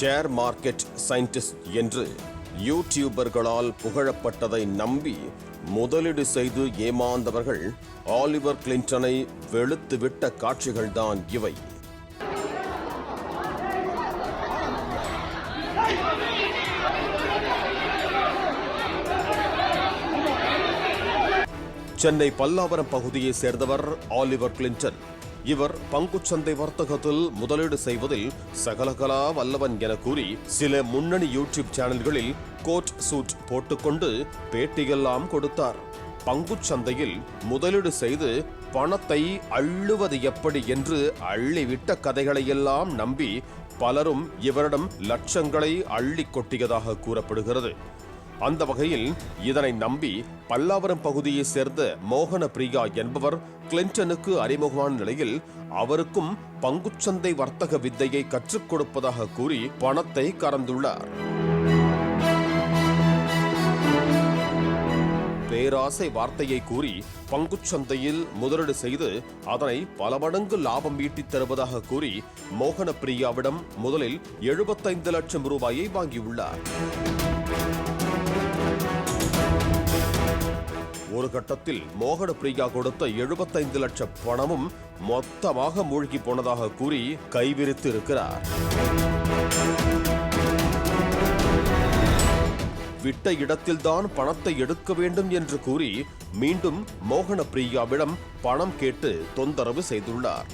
Share market scientist என்று யூடியூபர்களால் புகழப்பட்டதை நம்பி முதலீடு செய்து ஏமாந்தவர்கள் ஆலிவர் கிளின்டனை வெளுத்துவிட்ட காட்சிகள்தான் இவை. சென்னை பல்லாவரம் பகுதியை சேர்ந்தவர் ஆலிவர் கிளின்டன் இவர் பங்குச்சந்தை வர்த்தகத்தில் முதலீடு செய்வதில் சகலகலா வல்லவன் என கூறி சில முன்னணி யூடியூப் சேனல்களில் கோட் சூட் போட்டுக்கொண்டு பேட்டியெல்லாம் கொடுத்தார். பங்குச்சந்தையில் முதலீடு செய்து பணத்தை அள்ளுவது எப்படி என்று அள்ளிவிட்ட கதைகளையெல்லாம் நம்பி பலரும் இவரிடம் லட்சங்களை அள்ளி கொட்டியதாக கூறப்படுகிறது. அந்த வகையில் இதனை நம்பி பல்லாவரம் பகுதியை சேர்ந்த மோகன பிரியா என்பவர் கிளின்டனுக்கு அறிமுகமான நிலையில் அவருக்கும் பங்குச்சந்தை வர்த்தக வித்தையை கற்றுக் கொடுப்பதாக கூறி பணத்தை கறந்துள்ளார். பேராசை வார்த்தையை கூறி பங்குச்சந்தையில் முதலீடு செய்து அதனை பல மடங்கு லாபம் ஈட்டித் தருவதாக கூறி மோகன பிரியாவிடம் முதலில் எழுபத்தைந்து லட்சம் ரூபாயை வாங்கியுள்ளார். ஒரு கட்டத்தில் மோகன பிரியா கொடுத்த எழுபத்தைந்து லட்சம் பணமும் மொத்தமாக மூழ்கி போனதாக கூறி கைவிரித்து இருக்கிறார் விட்ட இடத்தில்தான் பணத்தை எடுக்க வேண்டும் என்று கூறி மீண்டும் மோகன பிரியாவிடம் பணம் கேட்டு தொந்தரவு செய்துள்ளார்.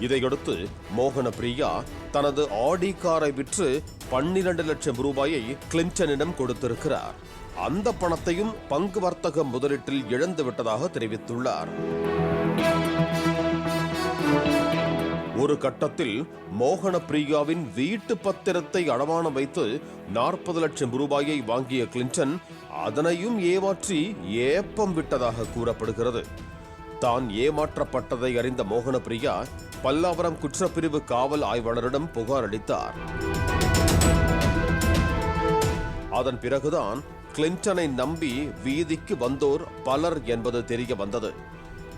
இதையடுத்து மோகன பிரியா தனது ஆடி காரை விற்று பன்னிரண்டு லட்சம் ரூபாயை கிளின்டனிடம் கொடுத்திருக்கிறார். அந்த பணத்தையும் பங்கு வர்த்தக முதலீட்டில் இழந்து விட்டதாக தெரிவித்துள்ளார். ஒரு கட்டத்தில் மோகன பிரியாவின் வீட்டு பத்திரத்தை அடமானம் வைத்து நாற்பது லட்சம் ரூபாயை வாங்கிய கிளின்டன் அதனையும் ஏமாற்றி ஏப்பம் விட்டதாக கூறப்படுகிறது. தான் ஏமாற்றப்பட்டதை அறிந்த மோகன பிரியா பல்லாவரம் குற்றப்பிரிவு காவல் ஆய்வாளரிடம் புகார் அளித்தார். அதன் பிறகுதான் கிளின்டனை நம்பி வீதிக்கு வந்தோர் பலர் என்பது தெரிய வந்தது.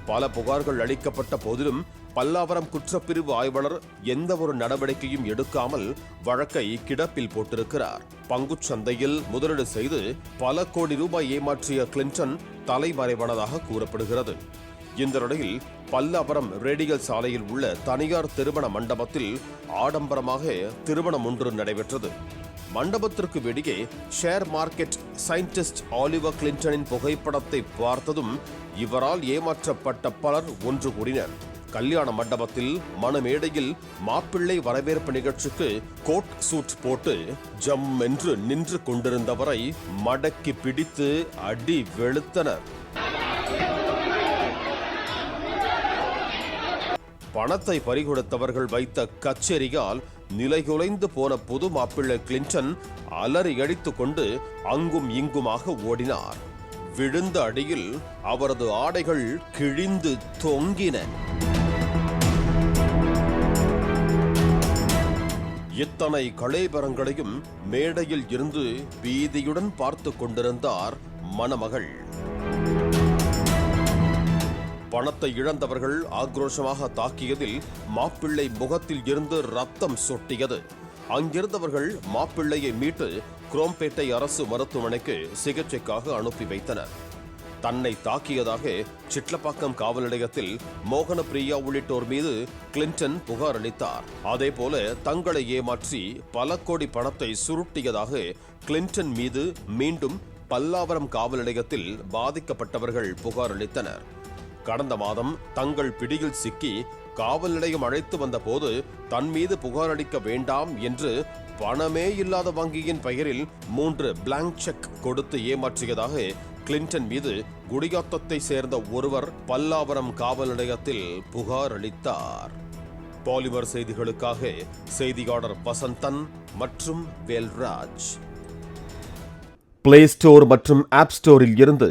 பல புகார்கள் அளிக்கப்பட்ட போதிலும் பல்லாவரம் குற்றப்பிரிவு ஆய்வாளர் எந்த ஒரு நடவடிக்கையும் எடுக்காமல் வழக்கை கிடப்பில் போட்டிருக்கிறார். பங்குச் சந்தையில் முதலீடு செய்து பல கோடி ரூபாய் ஏமாற்றிய கிளின்டன் தலைமறைவானதாக கூறப்படுகிறது. இந்த நிலையில் பல்லாவரம் ரேடியல் சாலையில் உள்ள தனியார் திருமண மண்டபத்தில் ஆடம்பரமாக திருமணம் ஒன்று நடைபெற்றது. மண்டபத்திற்கு வெளியே ஷேர் மார்க்கெட் சயின்டிஸ்ட் ஆலிவர் கிளின்டனின் புகைப்படத்தை பார்த்ததும் இவரால் ஏமாற்றப்பட்ட பலர் ஒன்று கூடினர். கல்யாண மண்டபத்தில் மணமேடையில் மாப்பிள்ளை வரவேற்பு நிகழ்ச்சிக்கு கோட் சூட் போட்டு ஜம் என்று நின்று கொண்டிருந்தவரை மடக்கி பிடித்து அடி வெளுத்தனர். பணத்தை பறிகொடுத்தவர்கள் வைத்த கச்சேரியால் நிலைகுலைந்து போன புது மாப்பிள்ளை கிளின்டன் அலறி அடித்துக் கொண்டு அங்கும் இங்குமாக ஓடினார். விழுந்த அடியில் அவரது ஆடைகள் கிழிந்து தொங்கின. இத்தனை கலைபரங்களையும் மேடையில் இருந்து பீதியுடன் பார்த்து கொண்டிருந்தார் மணமகள். பணத்தை இழந்தவர்கள் ஆக்ரோஷமாக தாக்கியதில் மாப்பிள்ளை முகத்தில் இருந்து ரத்தம் சொட்டியது. அங்கிருந்தவர்கள் மாப்பிள்ளையை மீட்டு குரோம்பேட்டை அரசு மருத்துவமனைக்கு சிகிச்சைக்காக அனுப்பி வைத்தனர். தன்னை தாக்கியதாக சிட்லப்பாக்கம் காவல் நிலையத்தில் மோகன பிரியா உள்ளிட்டோர் மீது கிளின்டன் புகார் அளித்தார். அதேபோல தங்களை ஏமாற்றி பல கோடி பணத்தை சுருட்டியதாக கிளின்டன் மீது மீண்டும் பல்லாவரம் காவல் நிலையத்தில் பாதிக்கப்பட்டவர்கள் புகார் அளித்தனர். கடந்த மாதம் தங்கள் பிடியில் சிக்கி காவல் நிலையம் அழைத்து வந்தபோது தன் மீது புகார் அளிக்க வேண்டாம் என்று பணமே இல்லாத வங்கியின் பெயரில் மூன்று பிளாங்க் செக் கொடுத்து ஏமாற்றியதாக கிளின்டன் மீது குடியாத்தத்தை சேர்ந்த ஒருவர் பல்லாவரம் காவல் நிலையத்தில் புகார் அளித்தார். பாலிமர் செய்திகளுக்காக செய்தியாளர் வசந்தன் மற்றும் வேல்ராஜ். பிளே ஸ்டோர் மற்றும் ஆப் ஸ்டோரில் இருந்து